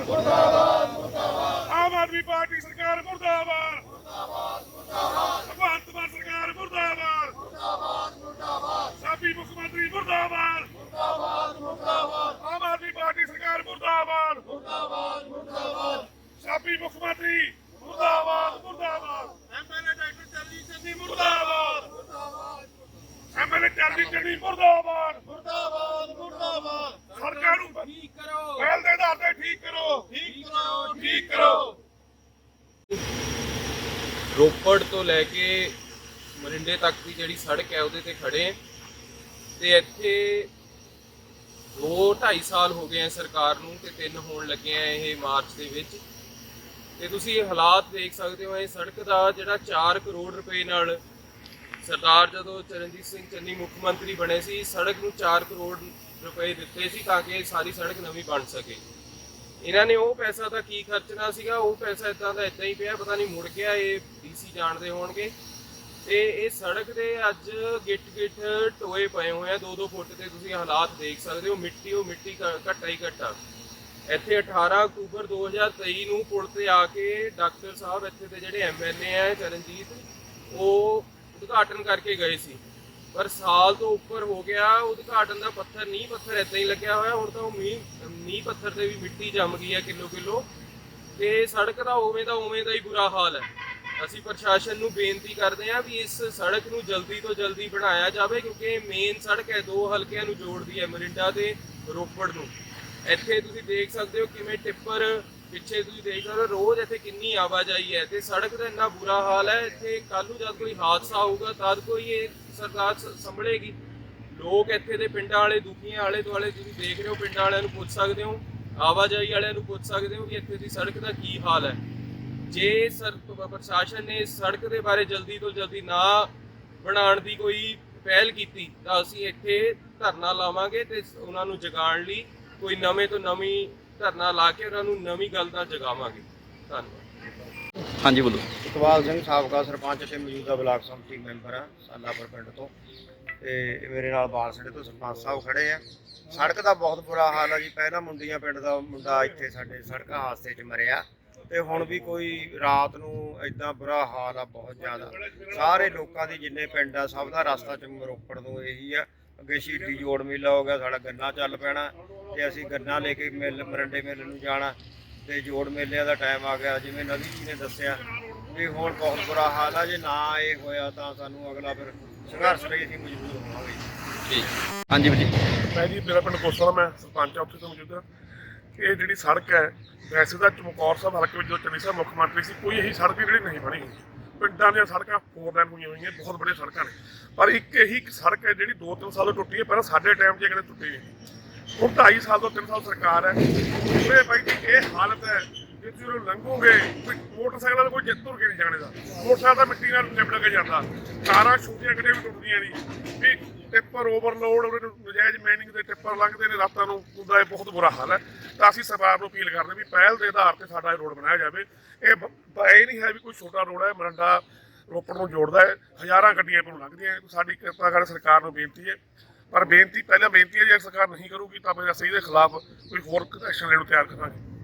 ਮੁਰਦਾਬਾਦ ਮੁਰਦਾਬਾਦ ਆਮ ਆਦਮੀ ਪਾਰਟੀ ਸਰਕਾਰ ਮੁਰਦਾਬਾਦ। ਮੁਰਦਾਬਾਦ ਮੁਰਦਾਬਾਦ ਭਗਵੰਤ ਮਾਨ ਸਰਕਾਰ ਮੁਰਦਾਬਾਦ। ਮੁਰਦਾਬਾਦ ਮੁਰਦਾਬਾਦ ਸਾਬੀ ਮੁੱਖ ਮੰਤਰੀ ਮੁਰਦਾਬਾਦ। ਮੁਰਦਾਬਾਦ ਮੁਰਦਾਬਾਦ ਆਮ ਆਦਮੀ ਪਾਰਟੀ ਸਰਕਾਰ ਮੁਰਦਾਬਾਦ ਮੁਰਦਾਬਾਦ ਮੁਰਦਾਬਾਦ। ਸਾਬੀ ਮੁੱਖ ਮੰਤਰੀ ਮੁਰਦਾਬਾਦ ਮੁਰਦਾਬਾਦ ਐਮਐਲਏ ਡਾਕਟਰ ਚਰਨਜੀਤ ਸਿੰਘ ਜੀ ਮੁਰਦਾਬਾਦ ਮੁਰਦਾਬਾਦ ਐਮਐਲਏ ਚਰਨਜੀਤ ਸਿੰਘ ਜੀ ਮੁਰਦਾਬਾਦ ਮੁਰਦਾਬਾਦ ਮੁਰਦਾਬਾਦ ਸਰਕਾਰ ਨੂੰ ਠੀਕ ਕਰੋ ਪਹਿਲ ਦੇ ਆਧਾਰ ਤੇ ਠੀਕ ਕਰੋ ਠੀਕ ਕਰੋ। ਰੋਪੜ ਤੋਂ ਲੈ ਕੇ ਮਰਿੰਡੇ ਤੱਕ ਦੀ ਜਿਹੜੀ ਸੜਕ ਹੈ, ਉਹਦੇ ਤੇ ਖੜੇ ਹਾਂ। ਤੇ ਇੱਥੇ 2 2.5 ਸਾਲ ਹੋ ਗਏ ਆ ਸਰਕਾਰ ਨੂੰ ਤੇ ਤਿੰਨ ਹੋਣ ਲੱਗੇ ਆ ਇਹ ਮਾਰਚ ਦੇ ਵਿੱਚ। ਤੇ ਤੁਸੀਂ ਇਹ ਹਾਲਾਤ ਦੇਖ ਸਕਦੇ ਹੋ, ਇਹ ਸੜਕ ਦਾ ਜਿਹੜਾ 4 ਕਰੋੜ ਰੁਪਏ ਨਾਲ ਸਰਦਾਰ ਜਦੋਂ ਚਰਨਜੀਤ ਸਿੰਘ ਚੰਨੀ ਮੁੱਖ ਮੰਤਰੀ ਬਣੇ ਸੀ, ਸੜਕ ਨੂੰ 4 ਕਰੋੜ ਰੁਪਏ ਦਿੱਤੇ ਸੀ ਤਾਂ ਕਿ ਇਹ ਸਾਰੀ ਸੜਕ ਨਵੀਂ ਬਣ ਸਕੇ। ਇਹਨਾਂ ਨੇ ਉਹ ਪੈਸਾ ਤਾਂ ਕੀ ਖਰਚਣਾ ਸੀਗਾ, ਉਹ ਪੈਸਾ ਇਦਾਂ ਦਾ ਇਦਾਂ ਹੀ ਪਿਆ, ਪਤਾ ਨਹੀਂ ਮੁੜ ਗਿਆ ਇਹ ਡੀਸੀ ਜਾਣਦੇ ਹੋਣਗੇ। ਤੇ ਇਹ ਸੜਕ ਦੇ ਅੱਜ ਗਿੱਟ ਗਿੱਟ ਟੋਏ ਪਏ ਹੋਏ ਆ 2-2 ਫੁੱਟ ਤੇ ਤੁਸੀਂ ਹਾਲਾਤ ਦੇਖ ਸਕਦੇ ਹੋ, ਮਿੱਟੀ ਉਹ ਮਿੱਟੀ ਘ- ਘੱਟਾ ਹੀ ਘੱਟਾ। ਇੱਥੇ 18 ਅਕਤੂਬਰ 2023 ਨੂੰ ਪੁਲ ਤੇ ਆ ਕੇ ਡਾਕਟਰ ਸਾਹਿਬ ਇੱਥੇ ਦੇ ਜਿਹੜੇ ਐਮਐਲਏ ਆ, ਚਰਨਜੀਤ, ਉਹ ਉਦਘਾਟਨ ਕਰਕੇ ਗਏ ਸੀ। ਪਰ ਸਾਲ ਤੋਂ ਉੱਪਰ ਹੋ ਗਿਆ, ਉਦਘਾਟਨ ਦਾ ਪੱਥਰ, ਨੀਂਹ ਪੱਥਰ ਏਦਾਂ ਹੀ ਲੱਗਿਆ ਹੋਇਆ, ਹੁਣ ਤਾਂ ਉਹ ਮੀਂਹ ਨੀਂਹ ਪੱਥਰ ਤੇ ਵੀ ਮਿੱਟੀ ਜੰਮ ਗਈ ਹੈ ਕਿਲੋ ਕਿਲੋ। ਤੇ ਸੜਕ ਦਾ ਉਵੇਂ ਦਾ ਉਵੇਂ ਦਾ ਹੀ ਬੁਰਾ ਹਾਲ ਹੈ। ਅਸੀਂ ਪ੍ਰਸ਼ਾਸਨ ਨੂੰ ਬੇਨਤੀ ਕਰਦੇ ਹਾਂ ਵੀ ਇਸ ਸੜਕ ਨੂੰ ਜਲਦੀ ਤੋਂ ਜਲਦੀ ਬਣਾਇਆ ਜਾਵੇ, ਕਿਉਂਕਿ ਮੇਨ ਸੜਕ ਹੈ, ਦੋ ਹਲਕਿਆਂ ਨੂੰ ਜੋੜਦੀ ਹੈ ਮਰਿੰਡਾ ਤੇ ਰੋਪੜ ਨੂੰ। ਇੱਥੇ ਤੁਸੀਂ ਦੇਖ ਸਕਦੇ ਹੋ ਕਿਵੇਂ ਟਿੱਪਰ ਪਿੱਛੇ ਤੁਸੀਂ ਦੇਖ ਰਹੇ ਹੋ, ਰੋਜ਼ ਇੱਥੇ ਕਿੰਨੀ ਆਵਾਜਾਈ ਹੈ, ਤੇ ਸੜਕ ਦਾ ਇੰਨਾ ਬੁਰਾ ਹਾਲ ਹੈ, ਇੱਥੇ ਕੱਲ ਨੂੰ ਜਦ ਕੋਈ ਹਾਦਸਾ ਹੋਊਗਾ, ਤਦ ਕੋਈ ਇਹ ਸਰਕਾਰ ਸੰਭਲੇਗੀ। ਲੋਕ ਇੱਥੇ ਦੇ ਪਿੰਡਾਂ ਵਾਲੇ, ਦੁਖੀਆਂ ਆਲੇ ਦੁਆਲੇ ਤੁਸੀਂ ਦੇਖ ਰਹੇ ਹੋ, ਪਿੰਡਾਂ ਵਾਲਿਆਂ ਨੂੰ ਪੁੱਛ ਸਕਦੇ ਹੋ, ਆਵਾਜਾਈ ਵਾਲਿਆਂ ਨੂੰ ਪੁੱਛ ਸਕਦੇ ਹੋ ਕਿ ਇੱਥੇ ਦੀ ਸੜਕ ਦਾ ਕੀ ਹਾਲ ਹੈ। ਜੇ ਸਰ ਪ੍ਰਸ਼ਾਸਨ ਨੇ ਸੜਕ ਦੇ ਬਾਰੇ ਜਲਦੀ ਤੋਂ ਜਲਦੀ ਨਾ ਬਣਾਉਣ ਦੀ ਕੋਈ ਪਹਿਲ ਕੀਤੀ, ਤਾਂ ਅਸੀਂ ਇੱਥੇ ਧਰਨਾ ਲਾਵਾਂਗੇ ਤੇ ਉਹਨਾਂ ਨੂੰ ਜਗਾਉਣ ਲਈ ਕੋਈ ਨਵੇਂ ਤੋਂ ਨਵੀਂ ਧਰਨਾ ਲਾ ਕੇ ਉਹਨਾਂ ਨੂੰ ਨਵੀਂ ਗੱਲ ਦਾ ਜਗਾਵਾਂਗੇ। ਧੰਨਵਾਦ। ਹਾਂਜੀ ਬੋਲੋ। ਇਕਬਾਲ ਸਿੰਘ ਸਾਬਕਾ ਸਰਪੰਚ ਤੇ ਮੌਜੂਦਾ ਬਲਾਕ ਸੰਮਤੀ ਮੈਂਬਰ ਆ ਸਾਲਾਪੁਰ ਪਿੰਡ ਤੋਂ। ਤੇ ਮੇਰੇ ਨਾਲ ਬਾਲਸੜੇ ਤੋਂ ਸਰਪੰਚ ਸਾਹਿਬ ਖੜੇ ਆ। ਸੜਕ ਦਾ ਬਹੁਤ ਬੁਰਾ ਹਾਲ ਆ ਜੀ। ਪਹਿਲਾਂ ਮੁੰਡੀਆਂ ਪਿੰਡ ਦਾ ਮੁੰਡਾ ਇੱਥੇ ਸਾਡੇ ਸੜਕ ਹਾਦਸੇ 'ਚ ਮਰਿਆ। ਤੇ ਹੁਣ ਵੀ ਕੋਈ ਰਾਤ ਨੂੰ ਐਦਾਂ ਬੁਰਾ ਹਾਲ ਆ ਬਹੁਤ ਜ਼ਿਆਦਾ। ਸਾਰੇ ਲੋਕਾਂ ਦੀ ਜਿੰਨੇ ਪਿੰਡ ਆ ਸਭ ਦਾ ਰਸਤਾ ਚ ਰੋਪੜ ਨੂੰ ਇਹੀ ਆ। ਅੱਗੇ ਸ਼ਹੀਦੀ ਜੋੜ ਮੇਲਾ ਹੋ ਗਿਆ ਸਾਡਾ ਗੰਨਾ ਚੱਲ ਪੈਣਾ। ਤੇ ਅਸੀਂ ਗੰਨਾ ਲੈ ਕੇ ਮਿਲ ਮਰੰਡੇ ਮੇਲੇ ਨੂੰ ਜਾਣਾ ਤੇ ਜੋੜ ਮੇਲਿਆਂ ਦਾ ਟਾਈਮ ਆ ਗਿਆ ਜਿਵੇਂ ਨਵੀ ਜੀ ਨੇ ਦੱਸਿਆ ਵੀ ਹੁਣ ਬਹੁਤ ਬੁਰਾ ਹਾਲ ਆ ਜੇ ਨਾ ਇਹ ਹੋਇਆ ਤਾਂ ਸਾਨੂੰ ਅਗਲਾ ਫਿਰ ਸੰਘਰਸ਼ ਲਈ ਅਸੀਂ ਮਜਬੂਰ ਹੋਵਾਂਗੇ। ਠੀਕ। ਹਾਂਜੀ ਜੀ। ਮੈਂ ਜੀ ਮੇਰਾ ਪਿੰਡ ਕੋਸਲਾ ਮੈਂ ਸਰਪੰਚ ਆ ਉੱਥੇ ਤੋਂ ਮੌਜੂਦਾ ਇਹ ਜਿਹੜੀ ਸੜਕ ਹੈ ਵੈਸੇ ਤਾਂ ਚਮਕੌਰ ਸਾਹਿਬ ਹਲਕੇ ਵਿੱਚ ਜੋ ਚੰਨੀ ਸਾਹਿਬ ਮੁੱਖ ਮੰਤਰੀ ਸੀ ਕੋਈ ਇਹੀ ਸੜਕ ਜਿਹੜੀ ਨਹੀਂ ਬਣੀ ਪਿੰਡਾਂ ਦੀਆਂ ਸੜਕਾਂ ਫੋਰ ਲਾਈਨ ਹੋਈਆਂ ਹੋਈਆਂ ਬਹੁਤ ਬੜੀਆਂ ਸੜਕਾਂ ਨੇ। ਪਰ ਇੱਕ ਇਹੀ ਇੱਕ ਸੜਕ ਹੈ ਜਿਹੜੀ 2-3 ਸਾਲ ਤੋਂ ਟੁੱਟੀ ਹੈ ਪਹਿਲਾਂ ਸਾਡੇ ਟਾਈਮ 'ਚ ਇਹ ਕਦੇ ਟੁੱਟੀ ਨਹੀਂ। ਹੁਣ 2.5 ਸਾਲ ਤੋਂ 3 ਸਾਲ ਸਰਕਾਰ ਹੈ। ਇਹ ਬਾਈ ਜੀ, ਇਹ ਹਾਲਤ ਹੈ, ਜੇ ਤੁਸੀਂ ਉਹਨੂੰ ਲੰਘੋਗੇ, ਕੋਈ ਮੋਟਰਸਾਈਕਲ ਦਾ ਕੋਈ ਜਿੱਤ ਤੁਰ ਕੇ ਨਹੀਂ ਜਾਣੇ ਦਾ। ਮੋਟਰਸਾਈਕਲ ਤਾਂ ਮਿੱਟੀ ਨਾਲ ਲਿਬੜ ਕੇ ਜਾਂਦਾ। ਕਾਰਾਂ ਛੋਟੀਆਂ ਗੱਡੀਆਂ ਵੀ ਟੁੱਟਦੀਆਂ ਨਹੀਂ। ਵੀ ਟਿੱਪਰ ਓਵਰਲੋਡ ਉਹਦੇ ਨਜਾਇਜ਼ ਮਾਈਨਿੰਗ ਦੇ ਟਿੱਪਰ ਲੰਘਦੇ ਨੇ ਰਾਤਾਂ ਨੂੰ। ਹੁੰਦਾ ਇਹ ਬਹੁਤ ਬੁਰਾ ਹਾਲ ਹੈ। ਤਾਂ ਅਸੀਂ ਸਰਕਾਰ ਨੂੰ ਅਪੀਲ ਕਰਦੇ ਵੀ ਪਹਿਲ ਦੇ ਆਧਾਰ ਤੇ ਸਾਡਾ ਇਹ ਰੋਡ ਬਣਾਇਆ ਜਾਵੇ। ਇਹ ਬ- ਇਹ ਨਹੀਂ ਹੈ ਵੀ ਕੋਈ ਛੋਟਾ ਰੋਡ ਹੈ, ਮਰੰਡਾ ਰੋਪੜ ਨੂੰ ਜੋੜਦਾ ਹੈ। ਹਜ਼ਾਰਾਂ ਗੱਡੀਆਂ ਇਹਨੂੰ ਲੰਘਦੀਆਂ। ਸਾਡੀ ਕਿਰਪਾ ਕਰਕੇ ਸਰਕਾਰ ਨੂੰ ਬੇਨਤੀ ਹੈ ਪਰ ਬੇਨਤੀ, ਪਹਿਲਾਂ ਬੇਨਤੀ ਹੈ ਜੇ ਸਰਕਾਰ ਨਹੀਂ ਕਰੂਗੀ ਤਾਂ ਫਿਰ ਅਸੀਂ ਇਹਦੇ ਖਿਲਾਫ ਕੋਈ ਹੋਰ ਐਕਸ਼ਨ ਲੈਣ ਨੂੰ ਤਿਆਰ ਕਰਾਂਗੇ।